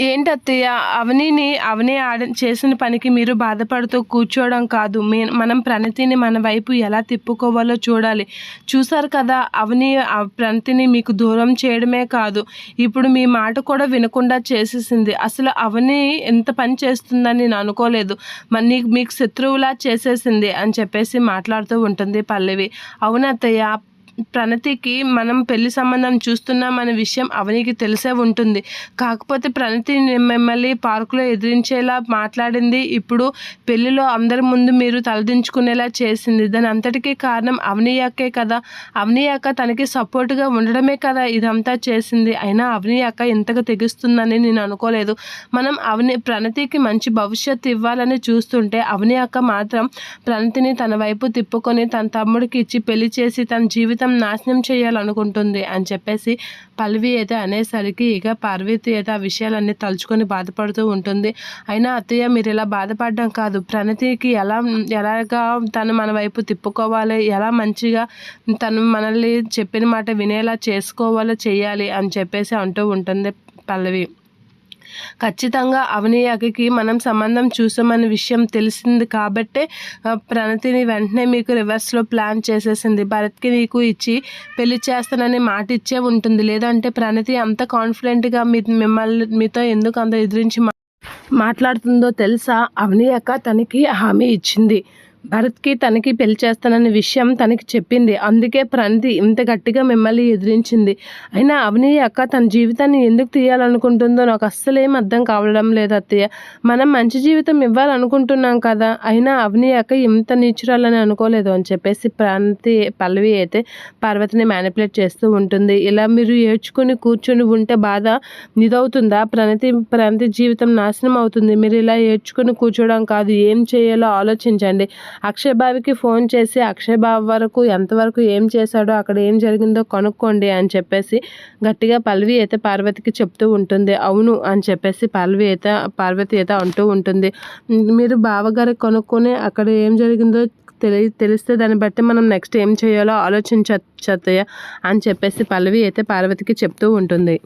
ఏంటి అత్తయ్య అవనిని అవని ఆడ చేసిన పనికి మీరు బాధపడుతూ కూర్చోవడం కాదు. మీ మనం ప్రణతిని మన వైపు ఎలా తిప్పుకోవాలో చూడాలి. చూసారు కదా అవని ఆ ప్రణతిని మీకు దూరం చేయడమే కాదు. ఇప్పుడు మీ మాట కూడా వినకుండా చేసేసింది. అసలు అవని ఎంత పని చేస్తుందని నేను అనుకోలేదు. మరి నీకు మీకు శత్రువులా చేసేసింది అని చెప్పేసి మాట్లాడుతూ ఉంటుంది పల్లవి. అవునత్తయ్య ప్రణతికి మనం పెళ్ళి సంబంధం చూస్తున్నామనే విషయం అవనికి తెలిసే ఉంటుంది. కాకపోతే ప్రణతి మిమ్మల్ని పార్కులో ఎదిరించేలా మాట్లాడింది. ఇప్పుడు పెళ్ళిలో అందరి ముందు మీరు తలదించుకునేలా చేసింది. దాని అంతటికీ కారణం అవనీయాకే కదా. అవనీయాక తనకి సపోర్ట్గా ఉండడమే కదా ఇదంతా చేసింది. అయినా అవనీయాక ఇంతగా తెగిస్తుందని నేను అనుకోలేదు. మనం అవని ప్రణతికి మంచి భవిష్యత్తు ఇవ్వాలని చూస్తుంటే అవనీయాక మాత్రం ప్రణతిని తన వైపు తిప్పుకొని తన తమ్ముడికి ఇచ్చి పెళ్ళి చేసి తన జీవితం నాశనం చేయాలనుకుంటుంది అని చెప్పేసి పల్లవి అయితే అనేసరికి ఇక పార్వతి అయితే ఆ విషయాలన్నీ తలుచుకొని బాధపడుతూ ఉంటుంది. అయినా అత్తయ్య మీరు ఇలా బాధపడడం కాదు. ప్రణతికి ఎలా ఎలాగా తను మన వైపు తిప్పుకోవాలి ఎలా మంచిగా తను మనల్ని చెప్పిన మాట వినేలా చేసుకోవాలో చేయాలి అని చెప్పేసి అంటూ ఉంటుంది పల్లవి. ఖచ్చితంగా అవని మనం సంబంధం చూసామనే విషయం తెలిసింది కాబట్టే ప్రణతిని వెంటనే మీకు రివర్స్లో ప్లాన్ చేసేసింది. భరత్కి నీకు ఇచ్చి పెళ్ళి చేస్తానని మాట ఇచ్చే ఉంటుంది. లేదంటే ప్రణతి అంత కాన్ఫిడెంట్గా మీ మిమ్మల్ని మీతో ఎందుకు అంత ఎదిరించి మాట్లాడుతుందో తెలుసా? అవని అక్క తనకి హామీ ఇచ్చింది. భరత్కి తనకి పెళ్ళి చేస్తానన్న విషయం తనకి చెప్పింది. అందుకే ప్రణతి ఇంత గట్టిగా మిమ్మల్ని ఎదిరించింది. అయినా అవని అక్క తన జీవితాన్ని ఎందుకు తీయాలనుకుంటుందో నాకు అస్సలేం అర్థం కావడం లేదు అత్తయ్య. మనం మంచి జీవితం ఇవ్వాలనుకుంటున్నాం కదా. అయినా అవని అక్క ఇంత నీచురాలని అనుకోలేదు అని చెప్పేసి ప్రణతి పల్లవి అయితే పార్వతిని మ్యానిపులేట్ చేస్తూ ఉంటుంది. ఇలా మీరు ఏడ్చుకొని కూర్చొని ఉంటే బాధ నిదవుతుందా ప్రణతి ప్రణతి జీవితం నాశనం అవుతుంది. మీరు ఇలా ఏడ్చుకొని కూర్చోవడం కాదు. ఏం చేయాలో ఆలోచించండి. అక్షయ్ బావికి ఫోన్ చేసి అక్షయ్ బావ వరకు ఎంతవరకు ఏం చేశాడో అక్కడ ఏం జరిగిందో కనుక్కోండి అని చెప్పేసి గట్టిగా పల్లవి అయితే పార్వతికి చెప్తూ ఉంటుంది. అవును అని చెప్పేసి పల్లవి అయితే పార్వతి అయితే అంటూ ఉంటుంది. మీరు బావగారికి కనుక్కొని అక్కడ ఏం జరిగిందో తెలి తెలిస్తే దాన్ని బట్టి మనం నెక్స్ట్ ఏం చేయాలో ఆలోచించ అని చెప్పేసి పల్లవి అయితే పార్వతికి చెప్తూ ఉంటుంది.